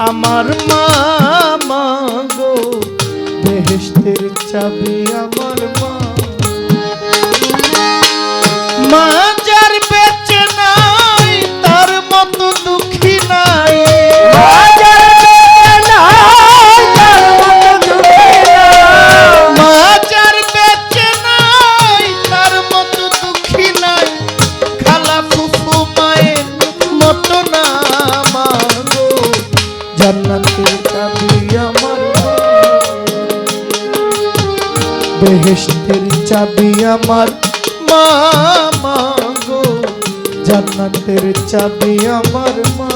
আমার মা মাগো বেহেস্তের চাবি আমার মা বেহেশতের চাবি আমার। মা মা জান্নাতের চাবি আমার মা।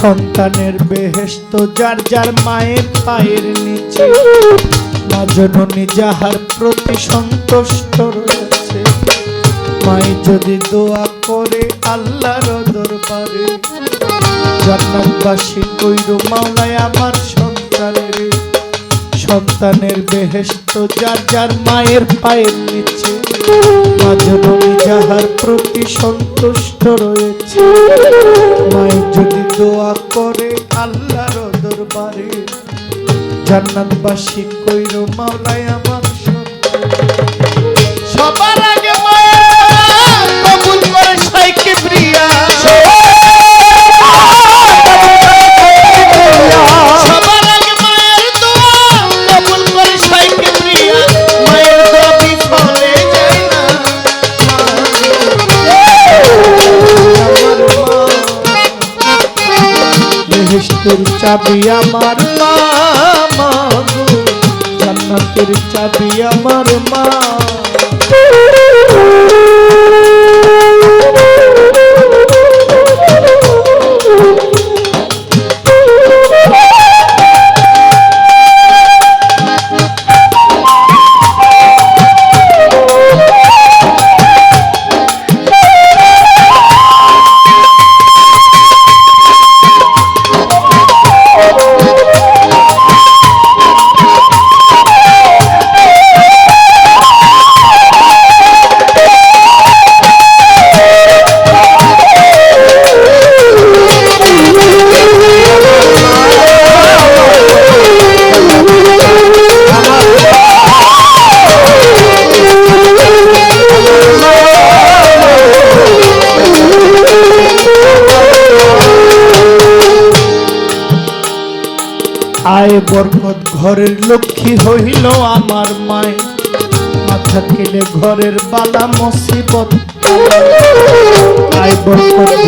সন্তানের বেহেস্ত যার যার মায়ের পায়ের নিচে। মা যাহার প্রতি সন্তুষ্ট রয়েছে। মাই যদি দোয়া করে আল্লাহর দরবারে, জান্নাতবাসী কইর, মাওলায় আমার সন্তানের সন্তানের বেহেস্ত যার যার মায়ের পায়ের নিচে। মা জননী যাহার প্রতি সন্তুষ্ট রয়েছে। যদি দোয়া করে আল্লাহর দরবারে। জান্নাতবাসী কইর মাওলায় আমার বেহেশতের চাবি আমার মা জান্নাতের চাবি আমার মা। বরকত ঘরের লক্ষ্মী হইল আমার মায়। মাথা কেলে ঘরের বালা মুসিবত।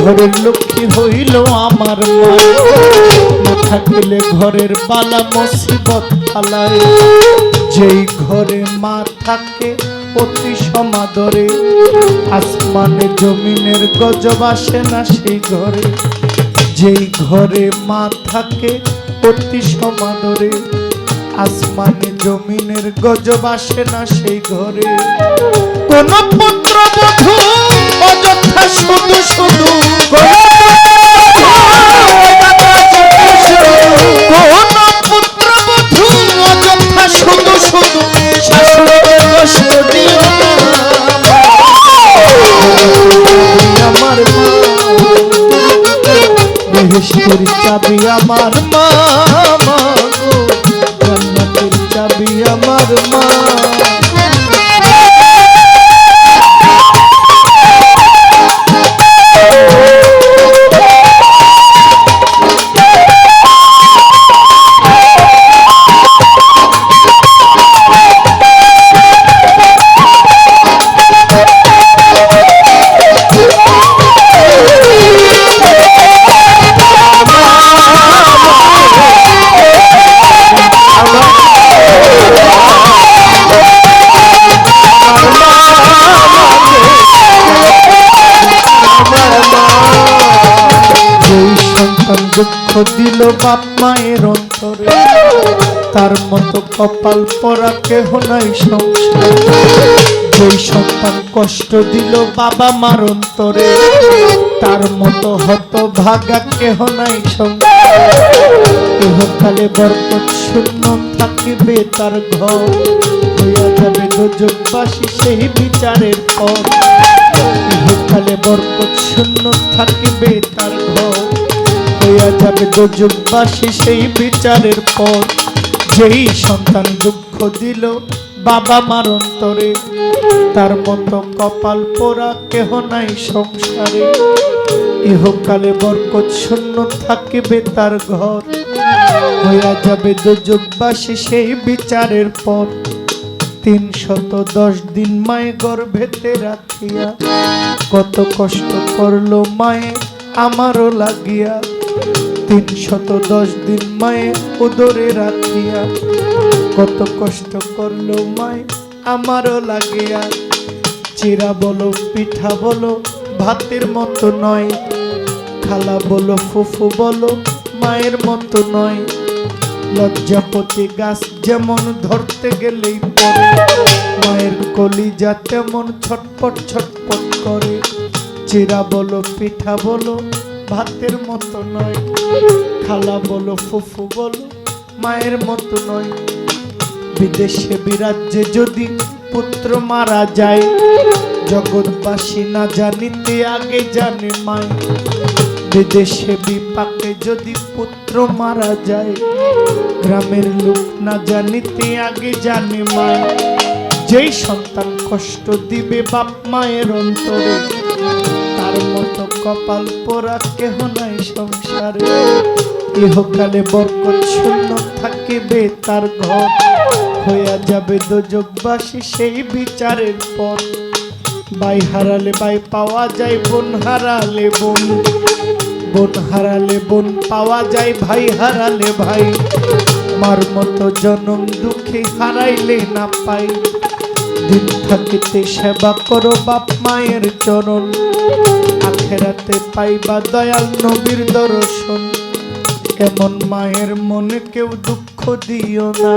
ঘরের লক্ষ্মী হইল আমার মায়। মাথা কেলে ঘরের বালা মুসিবত যেই ঘরে মা থাকে অতি সমাদরে। আসমানে জমিনের গজব আসে না সেই ঘরে। যেই ঘরে মা থাকে অতি সমাদরে আসমানে জমিনের গজব আসে না সেই ঘরে। কোন পুত্র বধূ, অযথা শুধু শুধু কোন চাবি আমার মা গো। জান্নাতের চাবি আমার মা। তার মতো কপাল পরা কেহ নাই সংসার। যেই সন্তান কষ্ট দিল বাবা মার অন্তরে। তার মতো হত ভাগা কেহ নাই সংসার। ইহকালে বরকত শূন্য থাকিবে তার ঘর। হইয়া যাবে সেই বিচারের পর ইহকালে বরকত শূন্য থাকিবে হইয়া যাবে দোজকবাসী সেই বিচারের পর। যেই সন্তান দুঃখ দিল, বাবা মার অন্তরে তার মতো কপাল পোড়া কেহ নাই সংসারে। ইহকালে বরকত শূন্য থাকিবে তার ঘর। হইয়া যাবে দুযোগবাসী সেই বিচারের পর। তিন শত দশ দিন মায়ে গর্ভেতে রাখিয়া। কত কষ্ট করল মায়ে, আমারও লাগিয়া। তিন শত দশ দিন মায়ে উদরে রাখিয়া, কত কষ্ট করল মায়ে আমারও লাগিয়া। চিরা বলো, পিঠা বলো, ভাতের মতো নয়। খালা বলো, ফুফু বলো, মায়ের মতো নয়। লজ্জাপতি গাছ যেমন ধরতে গেলেই পড়ে মায়ের কলিজা তেমন ছটপট ছটপট করে। চিরা বলো, পিঠা বলো ভাতের মতো নয়। খালা বলো, ফুফু বলো, মায়ের মতো নয়। বিদেশে বিরাজ্যে যদি পুত্র মারা যায়, জগৎবাসী না জানিতে আগে জানে মায় বিদেশে বিপাকে যদি পুত্র মারা যায়, গ্রামের লোক না জানিতে আগে জানে মায় যেই সন্তান কষ্ট দিবে বাপ মায়ের অন্তরে মতো কপাল পোড়া কেহ নাই সংসারে। ইহকালে বরকত শূন্য থাকিবে তার ঘর। হইয়া যাবে দোজকবাসী সেই বিচারের পর বাই হারালে বাই পাওয়া যায়, বোন হারালে বোন। বোন হারালে বোন পাওয়া যায়, ভাই হারালে ভাই। মার মতো জনম দুঃখে হারাইলে না পাই। দিন থাকিতে সেবা করো বাপ মায়ের চরণ। আখেরাতে পাইবা দয়াল নবীর দর্শন। এমন মায়ের মনে কেউ দুঃখ দিও না।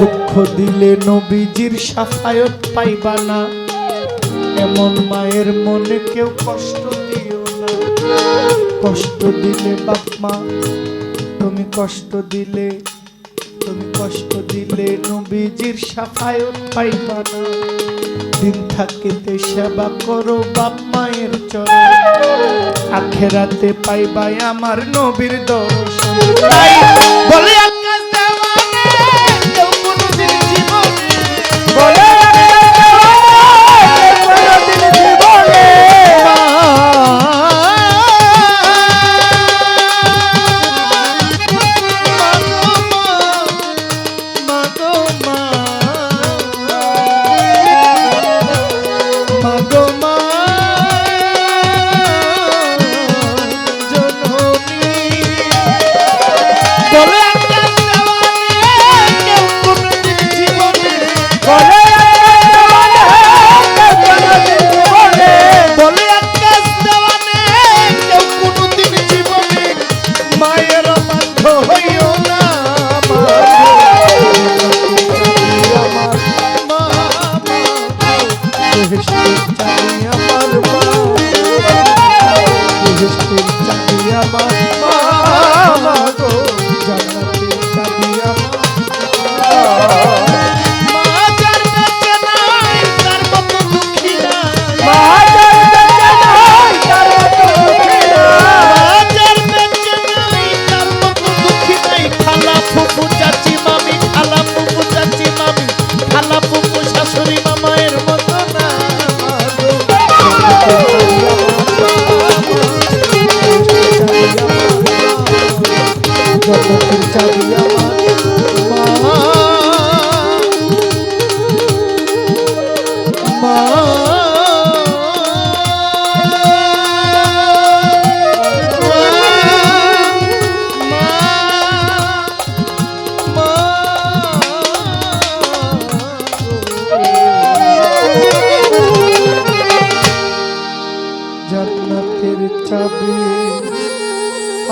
দুঃখ দিলে নবীজির সাফায়ত পাইবা না। এমন মায়ের মনে কেউ কষ্ট দিও না। কষ্ট দিলে বাপ মা, তুমি কষ্ট দিলে তুমি কষ্ট দিলে নবীজির সাফায়ত পাইবা না। দিন থাকিতে সেবা করো বাপ মায়ের চরণ। আখেরাতে পাইবাই আমার নবীর দর্শন। বলে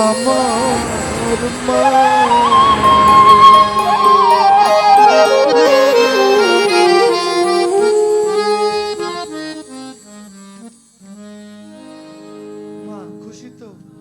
আমার মা।